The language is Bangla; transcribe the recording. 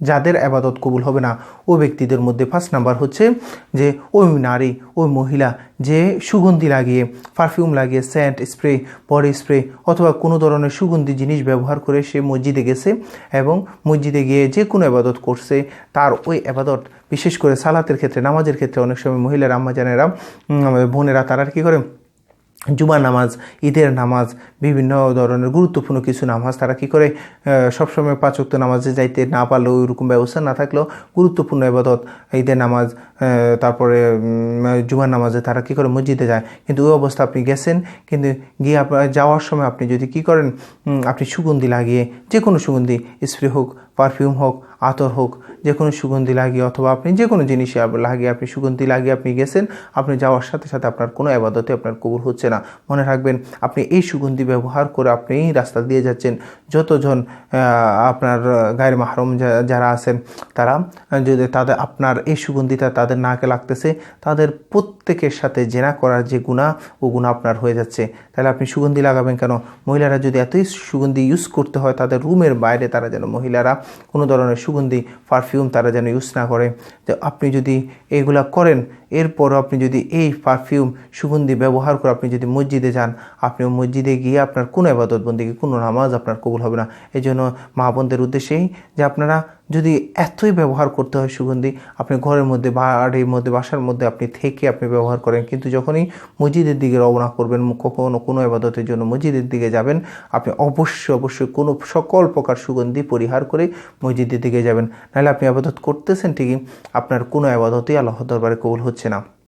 যাদের আবাদত কবুল হবে না। ওই ব্যক্তিদের মধ্যে ফার্স্ট নাম্বার হচ্ছে যে, ওই নারী, ওই মহিলা যে সুগন্ধি লাগিয়ে পারফিউম লাগিয়ে স্যান্ট স্প্রে বডি স্প্রে অথবা কোনো ধরনের সুগন্ধি জিনিস ব্যবহার করে সে মসজিদে গেছে এবং মসজিদে গিয়ে যে কোনো আবাদত করছে, তার ওই আবাদত, বিশেষ করে সালাতের ক্ষেত্রে, নামাজের ক্ষেত্রে অনেক সময় মহিলারা, আম্মাজানেরা বোনেরা তারা কী করে? জুমা নামাজ, ঈদের নামাজ, বিভিন্ন ধরনের গুরুত্বপূর্ণ কিছু নামাজ তারা কি করে সবসময় পাঁচক্ত নামাজে যাইতে না পারলেও ওইরকম ব্যবস্থা না থাকলেও গুরুত্বপূর্ণ এবাদত ঈদের নামাজ তারপরে জুমার নামাজে তারা কি করে মসজিদে যায়। কিন্তু ওই অবস্থা আপনি গেছেন, কিন্তু গিয়ে আপনার যাওয়ার সময় আপনি যদি কি করেন আপনি সুগন্ধি লাগিয়ে যে কোনো সুগন্ধি, স্প্রে হোক, পারফিউম হোক আতর হোক যে কোনো সুগন্ধি লাগিয়ে অথবা আপনি যে কোনো জিনিসে লাগিয়ে আপনি সুগন্ধি লাগিয়ে আপনি গেছেন, আপনি যাওয়ার সাথে সাথে আপনার কোনো আবাদতে আপনার কবুল হচ্ছে না। মনে রাখবেন, আপনি এই সুগন্ধি ব্যবহার করে আপনি রাস্তা দিয়ে যাচ্ছেন। যতজন আপনার গায়ের মাহরম যারা আছেন, তারা, যদি তাদের আপনার এই সুগন্ধিটা তাদের নাকে লাগতেছে, তাদের প্রত্যেকের সাথে জেনা করার যে গুণা, ও গুণা আপনার হয়ে যাচ্ছে। তাহলে আপনি সুগন্ধি লাগাবেন কেন? মহিলারা যদি এতই সুগন্ধি ইউজ করতে হয়, তাদের রুমের বাইরে তারা যেন মহিলারা কোনো ধরনের সুগন্ধি পারফিউম তারা যেন ইউজ না করে। তো আপনি যদি এগুলা করেন এরপর আপনি যদি এই পারফিউম সুগন্ধি ব্যবহার করে আপনি যদি মসজিদে যান আপনি মসজিদে গিয়ে আপনার কোনো আবাদত বন্দিকে কোনো নামাজ আপনার কবুল হবে না। এই জন্য মা বোনদের উদ্দেশ্যেই যে আপনারা যদি এতই ব্যবহার করতে হয় সুগন্ধি, আপনি ঘরের মধ্যে বাড়ির মধ্যে, বাসার মধ্যে আপনি থেকে আপনি ব্যবহার করেন, কিন্তু যখনই মসজিদের দিকে রওনা করবেন, কখনো কোনো আবাদতের জন্য মসজিদের দিকে যাবেন, আপনি অবশ্যই অবশ্যই কোনো সকল প্রকার সুগন্ধি পরিহার করে মসজিদের দিকে যাবেন। নাহলে আপনি আবাদত করতেছেন ঠিকই, আপনার কোনো আবাদতই আল্লাহ দরবারে কবুল হচ্ছে না।